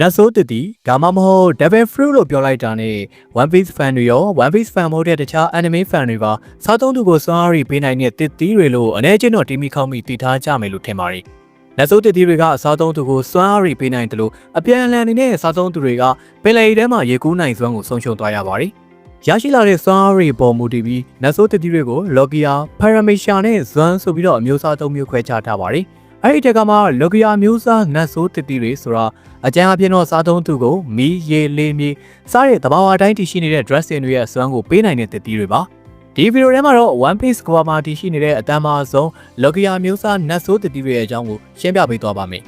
နတ်ဆိုးတတီဒါမှမဟုတ် Devil Fruit လို့ပြောလိုက်တာနဲ့ One Piece fan တွေရော One Piece fan မဟုတ်တဲ့တခြား anime fan တွေပါစားသုံးသူကိုစွမ်းအားရီပေးနိုင်တဲ့တစ်သီးတွေလို့အနေချင်းတော့တီမီခေါမိတည်ထားကြမယ်လို့ထင်ပါတယ်။နတ်ဆိုးတစ်သီးတွေကစားသုံးသူကိုစွမ်းအားရီပေးနိုင်တယ်လို့အပြန်အလှန်အနေနဲ့စားသုံးသူတွေကပင်လယ်ထဲမှာရေကူးနိုင်စွမ်းကိုဆုံးရှုံးသွားရပါတယ်။ရရှိလာတဲ့စွမ်းအားရီပေါ်မူတည်ပြီးနတ်ဆိုးတစ်သီးတွေကို Logia, Paramecia နဲ့ Zwan ဆိုပြီးတော့အမျိုးအစားသုံးမျိုးခွဲခြားထားပါတယ်။ အဲ့ဒီတက်ကမှာ Logia မျိုးစားနတ်ဆိုးတစ်သီးတွေဆိုတာအကြမ်းအပြင်းတော့စားသုံးသူကိုမီးရေလေးမြေစားတဲ့တဘာဝအတိုင်းတည်ရှိနေတဲ့ dressing တွေရဲ့အစွမ်းကိုပေးနိုင်တဲ့တစ်သီးတွေပါဒီဗီဒီယိုထဲမှာတော့ One Piece ကဘာမှာတည်ရှိနေတဲ့အတန်းမာဆုံး Logia မျိုးစားနတ်ဆိုးတစ်သီးတွေရဲ့အကြောင်းကိုရှင်းပြပေးသွားပါမယ်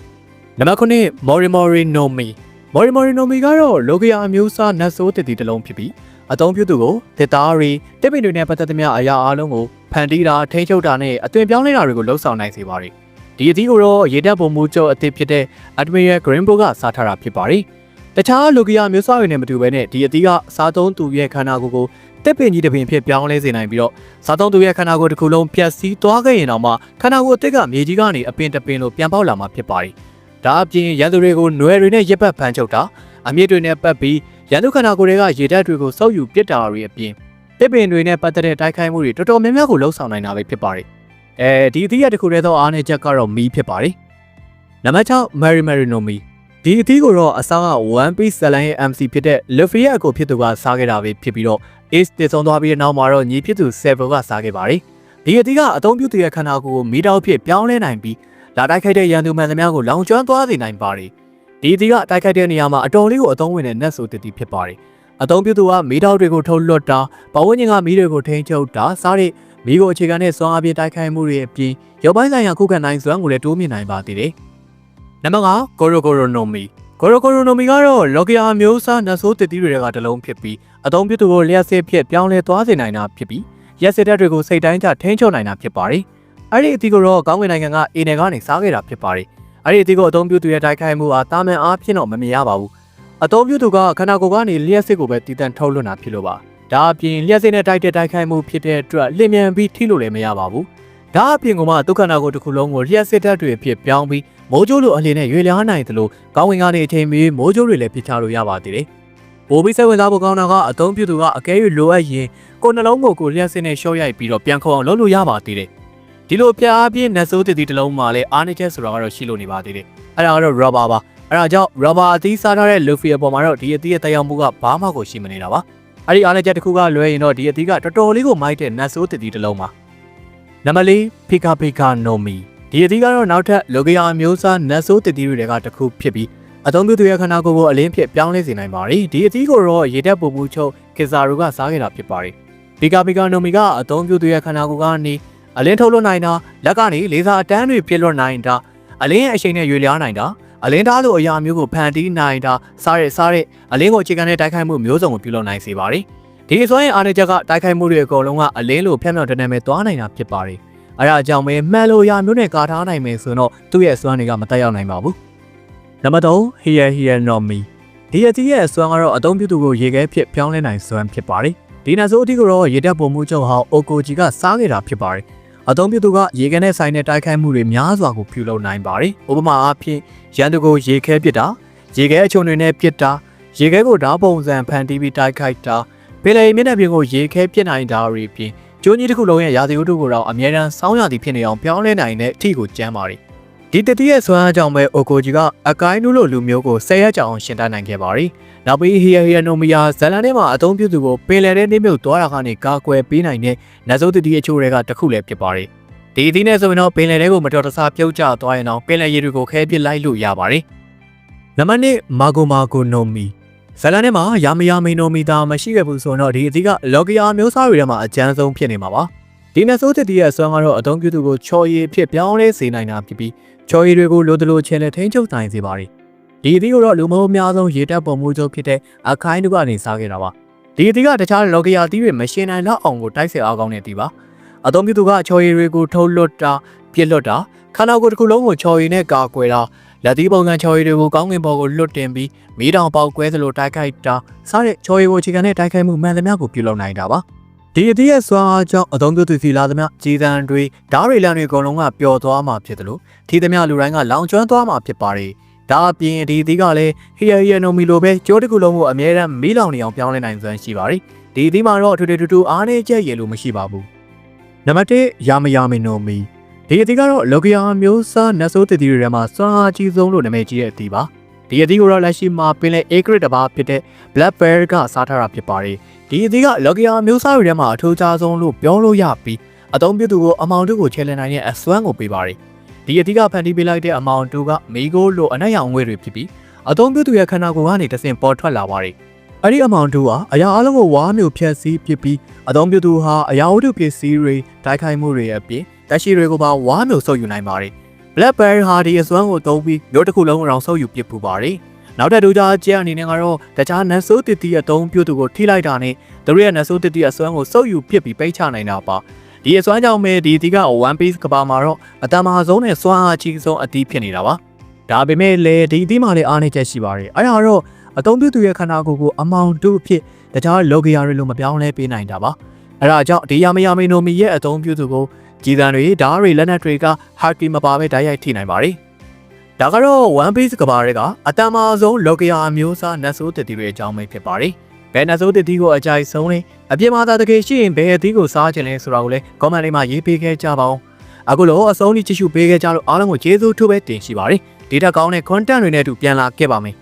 နံပါတ်9 Morimori no Mi Morimori no Mi ကတော့ Logia မျိုးစားနတ်ဆိုးတစ်သီးတစ်လုံးဖြစ်ပြီးအသုံးပြုသူကိုတစ်သားရီတစ်ပင်တွေနဲ့ပတ်သက်သမျှအရာအလုံးကိုဖန်တီးတာထိန်းချုပ်တာနဲ့အသွင်ပြောင်းလဲတာတွေကိုလှုပ်ဆောင်နိုင်စေပါတယ် ဒီအသီးကိုတော့ရေတပ်ပုံမှုချုပ်အသစ်ဖြစ်တဲ့ Admiral Greenbow ကစားထားတာဖြစ်ပါတယ်။တခြားလူကရမျိုးစားတွေနဲ့မတူဘဲနဲ့ဒီအသီးကစားသုံးသူရဲ့ခန္ဓာကိုယ်ကိုတက်ပင်ကြီးတစ်ပင်ဖြစ်ပြောင်းလဲစေနိုင်ပြီးတော့စားသုံးသူရဲ့ခန္ဓာကိုယ်တစ်ခုလုံးဖြတ်စည်းသွားခဲ့ရင်တော့မှခန္ဓာကိုယ်အသစ်ကမြေကြီးကနေအပင်တစ်ပင်လိုပြန်ပေါက်လာမှာဖြစ်ပါတယ်။ဒါအပြင်ရန်သူတွေကိုနွယ်တွေနဲ့ရက်ပတ်ဖမ်းချုပ်တာအမြင့်တွေနဲ့ပတ်ပြီးရန်သူခန္ဓာကိုယ်တွေကရေတပ်တွေကိုစောက်ယူပစ်တာတွေအပြင်တစ်ပင်တွေနဲ့ပတ်သက်တဲ့တိုက်ခိုက်မှုတွေတော်တော်များများကိုလှုပ်ဆောင်နိုင်တာပဲဖြစ်ပါတယ်။ အဲဒီအသီးရတစ်ခုတည်းသောအားနည်းချက်ကတော့မီးဖြစ်ပါတယ်။နံပါတ်6 Mary Mary no Mi ဒီအသီးကိုတော့အစားက One Piece ဇလန်ရဲ့ MC ဖြစ်တဲ့ Luffy ရဲ့အကိုဖြစ်သူကစားခဲ့တာပဲဖြစ်ပြီးတော့ Ace တည်ဆုံသွားပြီးတဲ့နောက်မှာတော့ညီဖြစ်သူ Seven ကစားခဲ့ပါတယ်။ဒီအသီးကအသုံးပြုသူရဲ့ခန္ဓာကိုယ်ကိုမီတောက်ဖြစ်ပြောင်းလဲနိုင်ပြီးလာတိုက်ခိုက်တဲ့ရန်သူမှန်သမျှကိုလောင်ကျွမ်းသွားစေနိုင်ပါတယ်။ဒီအသီးကတိုက်ခိုက်တဲ့နေရာမှာအတော်လေးကိုအသုံးဝင်တဲ့နတ်ဆိုတည်တည်ဖြစ်ပါတယ်။အသုံးပြုသူကမီတောက်တွေကိုထုတ်လွှတ်တာပဝန်းကျင်ကမီးတွေကိုထိန်းချုပ်တာစားတဲ့ မီးကိုအခြေခံတဲ့စွမ်းအားပြတိုက်ခိုက်မှုတွေအပြင်ရုပ်ပိုင်းဆိုင်ရာခုခံနိုင်စွမ်းကိုလည်းတိုးမြင့်နိုင်ပါသေးတယ်။နံပါတ်5 Goro Goro no Mi Goro Goro no Mi ကတော့ Logia မျိုးစားနတ်ဆိုးတစ်သီးတွေကတစ်လုံးဖြစ်ပြီးအသုံးပြုသူကိုလျှက်စစ်ဖြစ်ပြောင်းလဲသွားစေနိုင်တာဖြစ်ပြီးရက်စစ်တပ်တွေကိုစိတ်တိုင်းကျထိန်းချုပ်နိုင်တာဖြစ်ပါတယ်။အဲ့ဒီအသီးကိုတော့ကောင်းကင်နိုင်ငံကအေနယ်ကနေစားခဲ့တာဖြစ်ပါတယ်။အဲ့ဒီအသီးကိုအသုံးပြုသူရဲ့တိုက်ခိုက်မှုအားတာမန်အားဖြင့်တော့မမြင်ရပါဘူး။အသုံးပြုသူကခန္ဓာကိုယ်ကနေလျှက်စစ်ကိုပဲတည်တံ့ထုတ်လွှတ်တာဖြစ်လို့ပါ။ ဒါအပြင်လျှက်စစ်နဲ့တိုက်တဲ့တိုက်ခိုက်မှုဖြစ်တဲ့အတွက်လျင်မြန်ပြီးထိလို့လည်းမရပါဘူး။ဒါအပြင်ကမှဒုက္ခနာကိုတစ်ခုလုံးကိုလျှက်စစ်တပ်တွေဖြစ်ပြောင်းပြီးမိုးကြိုးလိုအလင်းနဲ့ရွေလျားနိုင်သလိုကောင်းဝင်ကနေအချိန်မီမိုးကြိုးတွေလည်းပြချလို့ရပါသေးတယ်။ဘိုးဘီစိတ်ဝင်စားဖို့ကောင်းတာကအသုံးပြုသူကအကဲ၍လိုအပ်ရင်ကိုယ်နှလုံးကိုကိုလျှက်စစ်နဲ့ရှော့ရိုက်ပြီးတော့ပြန်ခေါ်အောင်လုပ်လို့ရပါသေးတယ်။ဒီလိုပြအားပြင်းနတ်ဆိုးတည်တည်တစ်လုံးမှာလည်းအားနည်းချက်ဆိုတာကတော့ရှိလို့နေပါသေးတယ်။အဲ့ဒါကတော့ rubber ပါ။အဲ့ဒါကြောင့် rubber အသီးစားထားတဲ့ Luffy အပေါ်မှာတော့ဒီအသီးရဲ့တရားမှုကဘာမှကိုရှိမနေတာပါ။ အဲ့ဒီအားနည်းချက်တစ်ခုကလွဲရင်တော့ဒီအသီးကတော်တော်လေးကိုမိုက်တဲ့နတ်ဆိုးတည်တည်တစ်လုံးပါ။နံပါတ်၄ Pika Pika no Mi ဒီအသီးကတော့နောက်ထပ်လောကီယာအမျိုးအစားနတ်ဆိုးတည်တည်တွေကတစ်ခုဖြစ်ပြီးအသုံးပြုသူရဲ့ခန္ဓာကိုယ်ကိုအလင်းဖြစ်ပြောင်းလဲစေနိုင်ပါတယ်။ဒီအသီးကိုတော့ရေတက်ပုံမှုချုပ်ကင်ဇာရူကစားခဲ့တာဖြစ်ပါတယ်။ပီကာပီကာနိုမီကအသုံးပြုသူရဲ့ခန္ဓာကိုယ်ကနေအလင်းထုတ်လွှတ်နိုင်တာလက်ကနေလေဆာအတန်းတွေပြစ်လွှတ်နိုင်တာအလင်းရဲ့အရှိန်နဲ့ရွေလျားနိုင်တာ အလင်းသားလိုအရာမျိုးကိုဖန်တီးနိုင်တာစားရဲစားရဲအလင်းကိုအခြေခံတဲ့တိုက်ခိုက်မှုမျိုးစုံကိုပြုလုပ်နိုင်စေပါတယ်။ဒီအစွမ်းရဲ့အားနည်းချက်ကတိုက်ခိုက်မှုတွေအကုန်လုံးကအလင်းလိုဖြန့်ဖြောင့်တနေမဲ့သွားနိုင်တာဖြစ်ပါတယ်။အဲဒါကြောင့်ပဲမှန်လိုရာမျိုးနဲ့ကာထားနိုင်မယ်ဆိုတော့သူ့ရဲ့အစွမ်းတွေကမတက်ရောက်နိုင်ပါဘူး။နံပါတ်3 Here Here Not Me ဒီအတီးရဲ့အစွမ်းကတော့အသုံးပြုသူကိုရေခဲဖြစ်ပြောင်းလဲနိုင်စွမ်းဖြစ်ပါတယ်။ဒီနတ်ဆိုးအတီးကိုတော့ရေတက်ပုံမှုချုပ်ဟောင်းအိုကိုဂျီကစားခဲ့တာဖြစ်ပါတယ်။ အသုံးပြုသူကရေခဲနဲ့ဆိုင်တဲ့တိုက်ခိုက်မှုတွေများစွာကိုပြုလုပ်နိုင်ပါတယ်။ဥပမာအားဖြင့်ရန်သူကိုရေခဲပစ်တာရေခဲအချုံတွေနဲ့ပစ်တာရေခဲကိုဓာတ်ပုံစံဖန်တီးပြီးတိုက်ခိုက်တာပင်လယ်မျက်နှာပြင်ကိုရေခဲပစ်နိုင်တာတွေပြင်ကျိုးကြီးတစ်ခုလုံးရဲ့ရာသီဥတုကိုတော့အမြဲတမ်းစောင်းရသည်ဖြစ်နေအောင်ပြောင်းလဲနိုင်တဲ့အထီကိုကျမ်းပါတယ် ဒီတတိရဲ့ဆွမ်းအားကြောင့်ပဲအိုကိုဂျီကအကိုင်းနူးလိုလူမျိုးကိုဆယ်ရက်ကြောင်အောင်ရှင်တတ်နိုင်ခဲ့ပါတယ်။နောက်ပြီးဟီယာဟီယာနိုမီယာဇလန်ထဲမှာအသုံးပြုသူကိုပင်လယ်ထဲနှိမ့်မြုပ်သွားတာကနေကာကွယ်ပေးနိုင်တဲ့နတ်ဆိုးတတိအချို့တွေကတစ်ခုလည်းဖြစ်ပါတယ်။ဒီအသီးနဲ့ဆိုရင်တော့ပင်လယ်ထဲကိုမတော်တဆပြုတ်ကျသွားရင်တော့ပင်လယ်ရေတွေကိုခဲပစ်လိုက်လို့ရပါတယ်။နံပါတ်1မာဂိုမာဂိုနိုမီဇလန်ထဲမှာယာမယာမီနိုမီတာမရှိခဲ့ဘူးဆိုတော့ဒီအသီးကလော်ဂီယာမျိုးစားတွေထဲမှာအကျန်းဆုံးဖြစ်နေမှာပါ။ ဒီနတ်ဆိုးတတိရဲ့အစွမ်းကတော့အသုံးပြုသူကိုချော်ရည်ဖြစ်ပြောင်းလဲစေနိုင်တာဖြစ်ပြီးချော်ရည်တွေကိုလိုတလိုချဲလဲထိန်းချုပ်နိုင်စေပါတယ်။ဒီအသီးကိုတော့လူမဟုတ်အများဆုံးရေတက်ပုံမှုချုပ်ဖြစ်တဲ့အခိုင်းတို့ကနေစားခဲ့တာပါ။ဒီအသီးကတခြားလော်ဂီယာသီးတွေမရှင်နိုင်တော့အောင်ကိုတိုက်ဆက်အားကောင်းတဲ့သီးပါ။အသုံးပြုသူကချော်ရည်တွေကိုထုတ်လွတ်တာပြစ်လွတ်တာခန္ဓာကိုယ်တစ်ခုလုံးကိုချော်ရည်နဲ့ကာကွယ်တာလက်သီးပုံစံချော်ရည်တွေကိုကောင်းကင်ဘော်ကိုလွတ်တင်ပြီးမီးတောင်ပေါက်ကွဲသလိုတိုက်ခိုက်တာစားတဲ့ချော်ရည်ကိုအခြေခံတဲ့တိုက်ခိုက်မှုမှန်သမျှကိုပြုလုပ်နိုင်တာပါ ဒီအသီးရဲ့စွမ်းအားကြောင့်အသုံးပြုသူစီလာသမျှကြီးစံတွေဓာတ်တွေလန်တွေအကုန်လုံးကပျော်သွားမှာဖြစ်တယ်လို့ထီသမျှလူတိုင်းကလောင်ကျွမ်းသွားမှာဖြစ်ပါတယ်ဒါအပြင်ဒီအသီးကလည်းဟီယာဟီယာနိုမီလိုပဲကြောတစ်ခုလုံးကိုအမြဲတမ်းမီးလောင်နေအောင်ပြောင်းလဲနိုင်စွမ်းရှိပါတယ်ဒီအသီးမှာတော့ထူထူထူထူအားနေချက်ရလို့မရှိပါဘူးနံပါတ်1ယာမယာမီနိုမီဒီအသီးကတော့လော်ဂီယာမျိုးစားနတ်ဆိုးတည်တည်တွေထဲမှာစွမ်းအားကြီးဆုံးလို့နာမည်ကြီးတဲ့အသီးပါ ဒီအသီးကိုတော့လက်ရှိမှာပင်လယ် A grade တစ်ပါးဖြစ်တဲ့ Black Bear ကစားထားတာဖြစ်ပါတယ်ဒီအသီးကလော်ဂီယာမျိုးစားတွေထဲမှာအထူးခြားဆုံးလို့ပြောလို့ရပြီးအသုံးပြုသူကိုအမောင်တို့ကိုချဲလည်နိုင်တဲ့အစွမ်းကိုပေးပါတယ်ဒီအသီးကဖန်တီးပေးလိုက်တဲ့အမောင်တို့ကမိโก้လိုအနက်ရောင်ငွေတွေဖြစ်ပြီးအသုံးပြုသူရဲ့ခန္ဓာကိုယ်ကနေတဆင့်ပေါ်ထွက်လာပါတယ်အဲ့ဒီအမောင်တို့ဟာအရာအလုံးကိုဝါမျိုးဖြတ်စည်းဖြစ်ပြီးအသုံးပြုသူဟာအရာဝတ္ထုပစ္စည်းတွေတိုက်ခိုက်မှုတွေအပြင်တက်ရှိတွေကိုပါဝါမျိုးဆုပ်ယူနိုင်ပါတယ် Black Bear ဟာဒီအစွမ်းကိုသုံးပြီးမျိုးတစ်ခုလုံးအောင်ဆုပ်ယူပစ်ပူပါတယ်နောက်ထပ်ဒူဂျာကျဲအနေနဲ့ကတော့တခြားနတ်ဆိုးတစ်တီအသုံးပြုသူကိုထိလိုက်တာနဲ့သူတို့ရဲ့နတ်ဆိုးတစ်တီအစွမ်းကိုဆုပ်ယူပစ်ပြီးပိတ်ချနိုင်တာပါဒီအစွမ်းကြောင့်ပဲဒီအတီးက One Piece ကဘာမှာတော့အတမဟာဆုံးနဲ့စွမ်းအားကြီးဆုံးအတီးဖြစ်နေတာပါဒါပေမဲ့လေဒီအတီးမှာလည်းအားနည်းချက်ရှိပါတယ်အဲ့ဒါတော့အသုံးပြုသူရဲ့ခန္ဓာကိုယ်ကိုအမောင်တုဖြစ်တခြားလောကီယာတွေလိုမပြောင်းလဲပေးနိုင်တာပါအဲ့ဒါကြောင့်ဒီယာမယာမီနိုမီရဲ့အသုံးပြုသူကို ကြည်တံတွေဓာတ်တွေလက်နက်တွေကဟာကီမပါပဲတိုက်ရိုက်ထိနိုင်ပါတယ်ဒါကတော့ One Piece ကဘာတွေကအတမဟာဆုံးလောကီယာအမျိုးအစားနတ်ဆိုးတတီတွေအကြောင်းပဲဖြစ်ပါတယ်ဘယ်နတ်ဆိုးတတီကိုအကြိုက်ဆုံးလဲအပြစ်မှာသာတကယ်ရှိရင်ဘယ်အသီးကိုစားခြင်းလဲဆိုတာကိုလည်း comment လေးမှာရေးပေးခဲ့ကြပါဦးအခုလိုအဆုံးထိကြည့်ရှုပေးခဲ့ကြလို့အားလုံးကိုကျေးဇူးထူးပဲတင်ရှိပါတယ်ဒေတာကောင်းတဲ့ content တွေနဲ့အတူပြန်လာခဲ့ပါမယ်